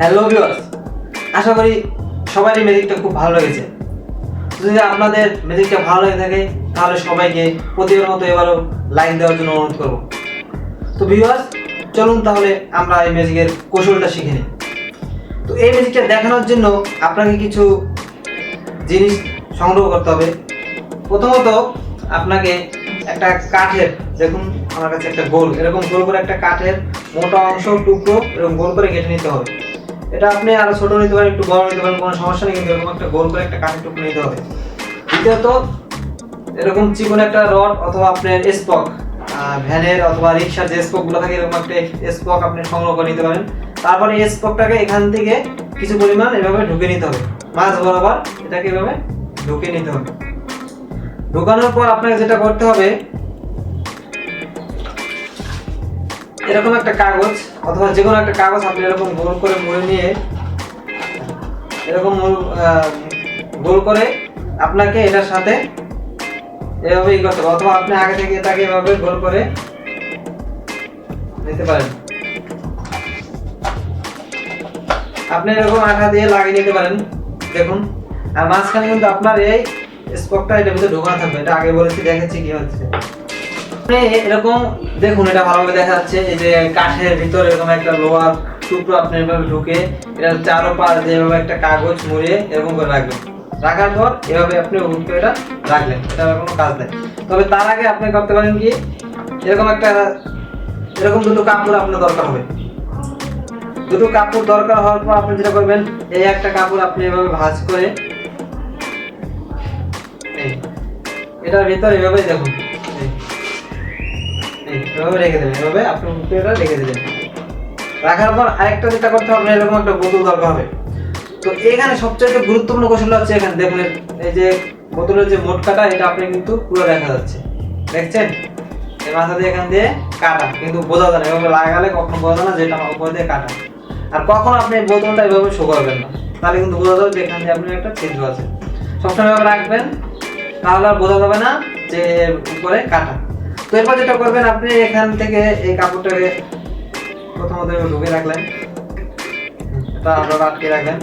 Hello viewers আশা করি সবারই ম্যাজিকটা খুব ভালো লেগেছে। যদি আপনাদের ম্যাজিকটা ভালো লেগে থাকে, তাহলে সবাইকে প্রতিবার মতো এবারও লাইক দেওয়ার জন্য অনুরোধ করব। তো ভিউয়ার্স চলুন তাহলে আমরা এই ম্যাজিকের কৌশলটা শিখে নিই। তো এই ম্যাজিকটা দেখানোর জন্য আপনাকে কিছু জিনিস সংগ্রহ করতে হবে। প্রথমত, আপনাকে একটা কাঠের, দেখুন আমার কাছে একটা গোল, এরকম গোল করে একটা কাঠের মোটা অংশ, টুকরো, এরকম গোল করে কেটে নিতে হবে। এটা আপনি আরও ছোট নিতে পারেন, একটু বড় নিতে পারেন, কোনো সমস্যা নেই, কিন্তু এরকম একটা গোল করে একটা কাঠের টুকরো নিতে হবে। দ্বিতীয়ত, এরকম চিকন একটা রড অথবা আপনার স্পক ভ্যানের অথবা রিক্সার যে স্পকগুলো থাকে, এরকম একটা স্পক আপনি সংগ্রহ করে নিতে পারেন। তারপরে এই স্পকটাকে এখান থেকে কিছু পরিমাণ এভাবে ঢুকে নিতে হবে। মাছ বরাবর এটাকে এভাবে ঢুকে নিতে হবে। ঢুকানোর পর আপনাকে যেটা করতে হবে, এরকম একটা কাগজ অথবা যে কোনো একটা কাগজ আপনি এরকম গোল করে মুড়ে নিয়ে, এরকম গোল করে আপনাকে এটার সাথে এভাবে ই করতে হবে। অথবা আপনি আগে থেকে এটাকে এভাবে গোল করে নিতে পারেন। আপনি এরকম আঠা দিয়ে লাগিয়ে নিতে পারেন। দেখুন, আর মাঝখানে কিন্তু আপনার এই স্পকটা এটার ভিতরে ঢোকানো থাকবে। এটা আগে বলেছি, দেখেছি কি হচ্ছে। এরকম, দেখুন, এটা ভালোভাবে দেখা যাচ্ছে, এই যে কাঠের এরকম একটা লোহার টুকরো আপনি এভাবে ঢুকে, এটা চারো পাশ দিয়ে এভাবে একটা কাগজ এরকম করে রাখবেন। রাখার পর এভাবে আপনি এটা রাখলেন, এটা কোনো কাজ নেই। তবে তার আগে আপনি করতে পারেন কি, এরকম একটা, এরকম দুটো কাপড় আপনার দরকার হবে। দুটো কাপড় দরকার হওয়ার পর আপনি যেটা করবেন, এই একটা কাপড় আপনি এভাবে ভাঁজ করে এটার ভিতর এভাবে দেখুন। এভাবে রেখে দেবেন, এভাবে আপনি এটা রেখে দেবেন। রাখার পর আরেকটা যেটা করতে হবে, এরকম একটা বোতল দরকার হবে। তো এখানে সবচেয়ে গুরুত্বপূর্ণ কৌশল হচ্ছে এখানে দেখুন এই যে বোতলের যে মোটকাটা, এটা আপনি কিন্তু পুরো দেখা যাচ্ছে। দেখছেন? এই মাথা দিয়ে এখান দিয়ে কাটা, কিন্তু বোঝা যায় না, এভাবে লাগালে কখনো বোঝা যায় না যেটা আমার উপর দিয়ে কাটা। আর কখনো আপনি বোতলটা এভাবে শো করবেন না, তাহলে কিন্তু বোঝা যাবে যে এখান দিয়ে আপনার একটা ছিদ্র আছে। সবসময় এভাবে রাখবেন, তাহলে আর বোঝা যাবে না যে উপরে কাটা। তো এরপর যেটা করবেন, আপনি এখান থেকে এই কাপড়টাকে প্রথমত ঢুকে রাখলেন। এটা আবার আটকে রাখলেন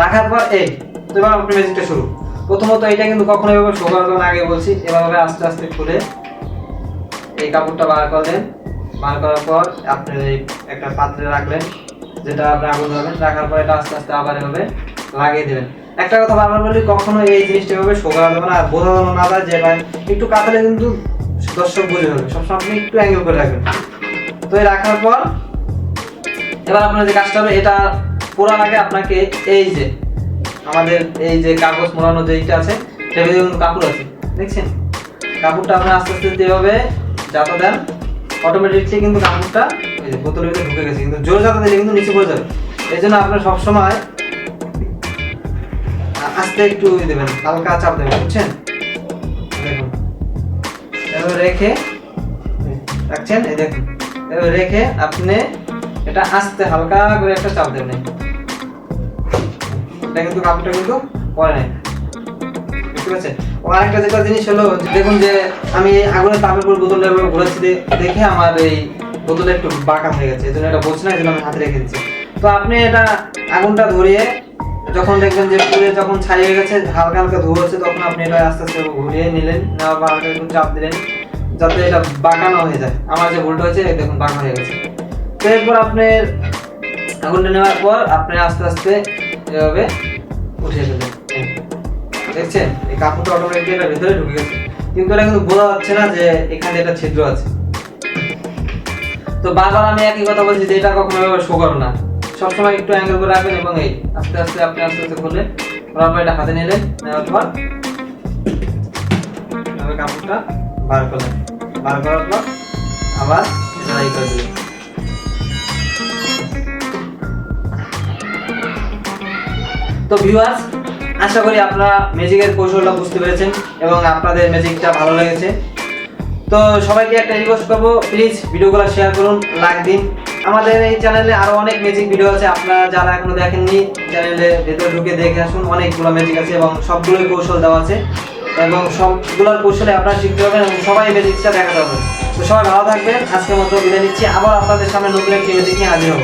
রাখার পর, এই এবার আপনি শুরু। প্রথমত এটা কিন্তু কখনো এভাবে আগে বলছি, এভাবে আস্তে আস্তে খুলে এই কাপড়টা বার করলেন বার করার পর আপনি একটা পাত্রে রাখলেন, যেটা আপনি আগুন ধরবেন। রাখার পর এটা আস্তে আস্তে আবার এভাবে লাগিয়ে দেবেন। একটা কথা বারবার বলি, কখনো এই জিনিসটা এভাবে শোকা যাবে না আর বোঝা যাবে না যে ভাই, একটু কাতালে কিন্তু দর্শক বুঝে যাবে। সবসময় আপনি একটু অ্যাঙ্গেল করে রাখবেন। তো এই রাখার পর, এবার আপনার যে কাজটা হবে, এটা পুরার আগে আপনাকে এই যে, আমাদের এই যে কাগজ মোড়ানো যেইটা আছে টেবিলে কিন্তু কাপড় আছে। দেখছেন? কাপড়টা আপনি আস্তে আস্তে যেভাবে যাতা দেন অটোমেটিকলি কিন্তু কাপড়টা এই যে বোতলের ভিতরে ঢুকে গেছে। কিন্তু জোরে যাতা দিলে কিন্তু নিচে পড়ে যাবে। এই জন্য আপনার সবসময় আস্তে একটু ই দেবেন, হালকা চাপ দেবেন, বুঝছেন? দেখুন। এভাবে রেখে, রাখছেন, এই দেখুন। এভাবে রেখে আপনি এটা আস্তে হালকা করে একটা চাপ দেবেন। এটা কিন্তু কাপড়টা কিন্তু পরে নাই। পারছেন? ও আরেকটা যেটা জিনিস হলো দেখুন যে আমি আগুনের তাপের উপর বোতলটা এভাবে ঘোরাচ্ছি দেখে আমার এই বোতলে একটু বাঁকা হয়ে গেছে। এই জন্য এটা বলছি না, এই জন্য আমি হাতে রেখে দিচ্ছি। তো আপনি এটা আগুনটা ধরিয়ে যখন দেখবেন যে পুড়ে যখন ছাই হয়ে গেছে, হালকা হালকা ধোয়া হচ্ছে, তখন আপনি এটা আস্তে আস্তে ঘুরিয়ে নিলেন, নেওয়ার পর হালকা একটু চাপ দিলেন, যাতে এটা বাঁকা না হয়ে যায়। আমার যে ভুলটা হয়েছে দেখুন, বাঁকা হয়ে গেছে। তো এরপর আপনার আগুনটা নেওয়ার পর আপনি আস্তে আস্তে এভাবে উঠিয়ে ফেলবেন এই। দেখছেন? এই কাপড়টা অটোমেটিক এটা ভিতরে ঢুকে গেছে। কিন্তু এটা কিন্তু বোঝা যাচ্ছে না যে এখানে একটা ছিদ্র আছে। তো বারবার আমি একই কথা বলছি যে এটা কখনো এভাবে শো করো না। সবসময় একটু অ্যাঙ্গেল করে রাখবেন এবং এই আস্তে আস্তে আপনি আস্তে আস্তে খুলে করার পর এটা হাতে নিলেন নেওয়ার পর কাপড়টা বার করলেন। বার করার পর আবার এটা করে দিলেন। তো ভিউয়ার্স আশা করি আপনারা ম্যাজিকের কৌশলটা বুঝতে পেরেছেন এবং আপনাদের ম্যাজিকটা ভালো লেগেছে। তো সবাইকে একটা রিকোয়েস্ট করব প্লিজ ভিডিওগুলো শেয়ার করুন লাইক দিন। আমাদের এই চ্যানেলে আরও অনেক ম্যাজিক ভিডিও আছে। আপনারা যারা এখনও দেখেননি চ্যানেলে ভেতরে ঢুকে দেখে আসুন। অনেকগুলো ম্যাজিক আছে এবং সবগুলোই কৌশল দেওয়া আছে। এবং সবগুলোর কৌশলে আপনারা শিখতে পারবেন এবং সবাই ম্যাজিকটা দেখা যাবে তো সবাই ভালো থাকবেন। আজকের মতো বিদায় নিচ্ছি। আবার আপনাদের সামনে নতুন একটি ম্যাজিক নিয়ে হাজির হব।